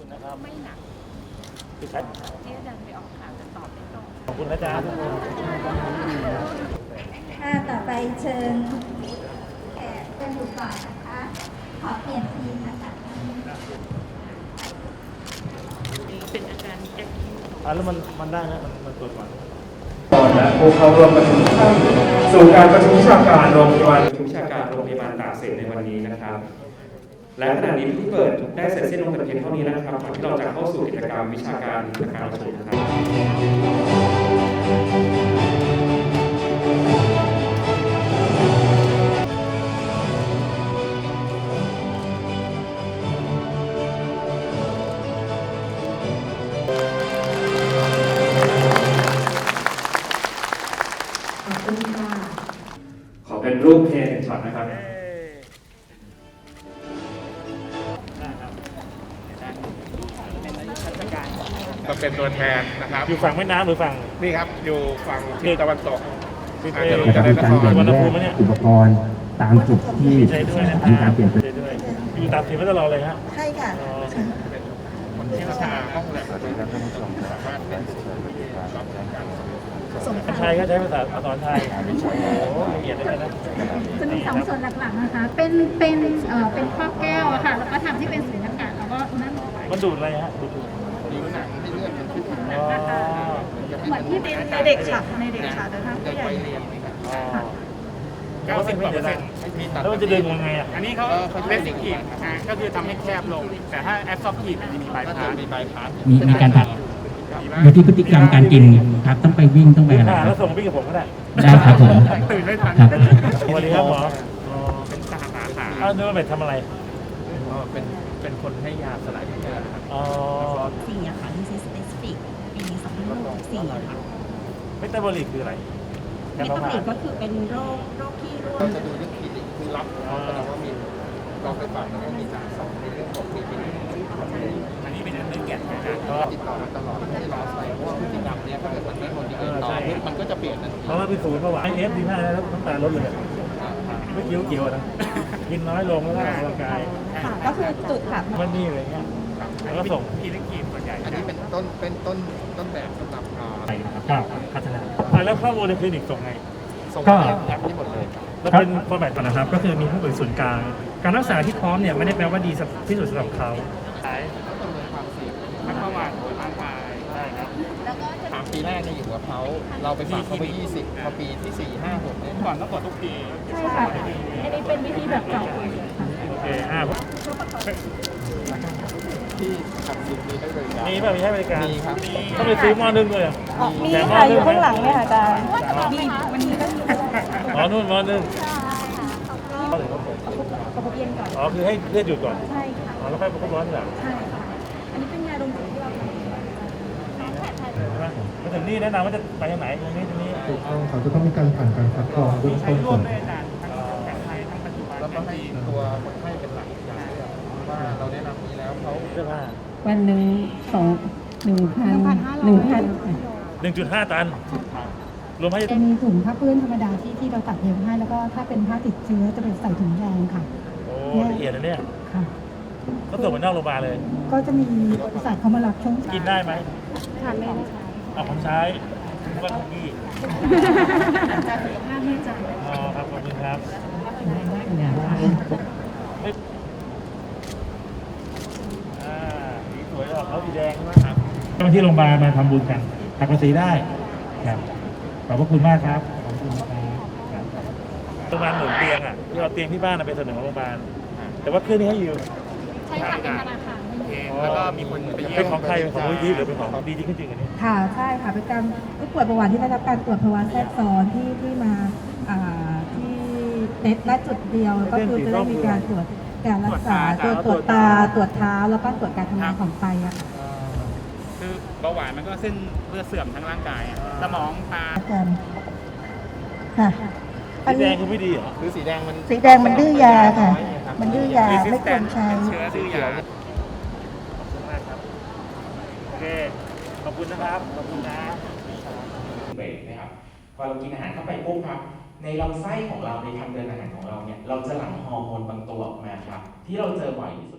คุณนะครับ ไม่หนักพี่ชัดที่อาจารย์ไปออกข่าวจะตอบไม่ตรงขอบคุณอาจารย์ทุกคนค่ะต่อไปเชิญแขกกันอยู่ก่อนนะคะ ขอเปลี่ยนทีมนะคะเป็นอาจารย์แจ็คอะแล้วมันมันได้นะมันมันตรวจก่อนก่อนและผู้เข้าร่วมประชุมทุกท่านสู่การประชุมวิชาการโรงพยาบาลประชุมวิชาการโรงพยาบาลตากสินในวันนี้นะครับ และขณะนี้ที่เปิดได้เสร็จสิ้นลงแต่เพียงเท่านี้นะครับก่อนที่เราจะเข้าสู่กิจกรรมวิชาการทางการประชุมนะครับขอบคุณค่ะขอเป็นรูปเพลงช็อตนะครับ เป็นตัวแทนนะครับอยู่ฝั่งแม่น้ำหรือฝั่ง นี่ครับอยู่ฝั่งทิศตะวันตกที่อาเทจจะรู้จะได้นครสุวรรณภูมิไหมเนี่ยอุปกรณ์ตามจุดที่ดีใจด้วยนะคมีรักาบรเปลี่ยนแปลดีงใจด้วยอยู่ตามทีมมาตลอดเลยฮะใช่ค่ะอ๋อคนที่ราคาห้องแลบสามารถเป็นรับการท่านชายก็ใช้ภาษาอักษรไทยโอ้โหละเอียดเลยนะ จะมีสองส่วนหลักๆนะคะ เป็นเป็นเอ่อเป็นครอบแก้วอะค่ะ แล้วก็ทำที่เป็นสุญญากาศแล้วก็นั่นลงไปมันดูดอะไรฮะดูดดูดผิวหนังให้เลือดมันขึ้นมา อ๋อ เหมือน ที่เป็นในเด็กค่ะในเด็กค่ะแต่ถ้าผู้ใหญ่อ๋อเก้าสิบกว่าเปอร์เซ็นต์มีตัดแล้วมันจะดึงยังไงอะอันนี้เขาเลสิกีฟก็คือทำให้แคบลง แต่ถ้าแอปซอฟทีฟมันจะมีบายก็พาจะสมีใบพัดมีมีการตัดอยู่ที่พฤติกรรมการกินครับต้องไปวิ่งต้องไปอะไรอ่าคแล้รัวบส่งพี่กับผมก็ได้ได้ครับผมตื่นไม่ทันครับสวัสดีครับหมออ๋อเป็นสาขาขาอ้าวเนื้อเม็ดทำอะไรเป็นเป็นคนให้ยาสลายเลือดนะครับ อ๋อ สี่อะค่ะ disease specific ปีสองพันหกสี่ อะค่ะเมตาบอลิกคืออะไรเมตาบอลิกก็คือเป็นโรคโรคที่ร่วเรามจะดูเรื่องคลินิกคือรับเขาแสดงว่ามีลองไปฝากแล้วก็มีการสอบในเรื่องของคลินิกอันนี้เป็นเรื่องแก่นนะก็ ติดต่อมาตลอดไม่ได้รอใส่เพราะว่าพฤติกรรมเนี้ยถ้าเกิดมันไม่โมดิเวตต่อมันก็จะเปลี่ยนทันทีเขาว่าเป็นศูนย์เมื่อวานเอฟดีมากแล้วน้ำตาลลดเลยอะไม่เกี่ยวเกี่ยวนะกินน้อยลงแล้วก็ออกกำลังกายค่ะก็คือจุดค่ะมันนี่อะไรเงี้ยแล้วก็ส่งทีนึงกีฟส่วนใหญ่อันนี้เป็นต้นเป็นต้นต้นแบบสำหรับอ่า ไปนะครับก็พัฒนา อะแล้วข้อมูลในคลินิกส่งไงส่งก็ แอปนี้หมดเลยครับแล้วเป็นฟอร์แมตก่อนนะครับ ก็คือมีผู้บริศูนย์กลาง การรักษาที่พร้อมเนี่ยไม่ได้แปลว่าดีที่สุดสำหรับเขา ขายประเมินความเสี่ยงทั้งประวัติร่างกายได้ครับถามปีแรกเนี่ยอยู่กับเขาเราไปฝากเขาไป20พอปีที่4 5 6เนี่ยก่อนต้องตรวจทุกปี ใช่ค่ะ อันนี้เป็นวิธีแบบเจาะค่ะโอเคอะที่ขั บสิบปีให้บริการมีป่ะมีให้บริการมีครับต้องไปซื้อหม้อนึ่งด้วยเหรอมีแถมหม้ค่ะอยู่นึ่ข้างหลังเนี่ยค่ะอาจารย์มีวันนี้ก็มีอ๋อนู่นหม้อนึ่งประคบเย็นก่อนอ๋อคือให้เลือดหยุดก่อนใช่ค่ะอ๋อแล้วค่อยประคบร้อนทีหลังใช่ค่ะอันนี้เป็นยาดมกลิ่นที่เราทำใช่ไหมมาถึงนี่แนะนำว่าจะไปทางไหนตรงนี้ตรงนี้ถูกต้องเขาจะต้องมีการผ่านการคัดกรองเบื้องใช้ต้นร่ก่วอมนด้วยอาจารย์ทั้งแผนไทยทั้งปัจจุบันแล้วก็ทั้งให้จีนตัวคนไข้เป็นหลักอย่างเรื่องว่าเราแนะนำนี้แล้วเขาเสื้อผ้า วันหนึ่งสองหนึ่งพันหนึ่งพันหนึ่งจุดห้าตัน รวมให้จะมีถุงผ้าเปื้อนธรรมดาที่ที่เราตัดเย็บให้แล้วก็ถ้าเป็นผ้าติดเชื้อจะเป็นใส่ถุงยางค่ะ โอ้ละเอียดนะเนี่ยค่ะก็ส่งไปนอกโรงพยาบาลเลย ก็จะมีบริษัทเขามารับช่วงเช้ากินได้ไหมทานไม่ได้เอาของใช้ทุกวันทุกที่การสุขภาพไม่จำอ๋อครับขอบคุณครับไม่อ่าสีสวยออกเขาสีแดงใช่ไหม ครับก็มาที่โรงพยาบาลมาทำบุญกันหักภาษีได้ครับขอบพระคุณมากครับขอบคุณครับโรงพยาบาลหนุนเตียงอะที่เอาเตียงที่บ้านน่ะไปเสนอของโรงพยาบาลแต่ว่าเครื่องนี้ให้ยืมใช่ค่ะเป็นธนาคารโอเคแล้วก็มีคนไปเยี่ยเป็นมของใครเป็นของมูลนิธิหรือเป็นของดีจริงจริงๆอันนี้ค่ะใช่ค่ะเป็นการผู้ป่วยประวัติที่ได้รับการตรวจภาวะแทรกซ้อนที่ที่มาอ่าที่เน็ตณจุดเดียวก็คือจะได้มีการตรวจการรักษาตรวจตรวจตาตรวจเท้าแล้วก็ตรวจการทำงานของไตอะค่ะ คือเบาหวานมันก็เส้นเลือดเสื่อมทั้งร่างกายอะสมองตาอาจารย์ค่ะอันสีแดนี้งคือไม่ดีเหรอคือสีแดงมันสีแดงมันดื้อยาค่ะ มันดื้อยา ไม่ควรใช้เชื้อดื้อยา ขอบคุณมากครับ โอเค ขอบคุณนะครับ ขอบคุณนะ เบรกนะครับพอเรากินอาหารเข้าไปปุ๊บครับ ในลำไส้ของเราในทางเดินอาหารของเราเนี่ยเราจะหลั่งฮอร์โมนบางตัวออกมาครับ ที่เราเจอบ่อยที่สุด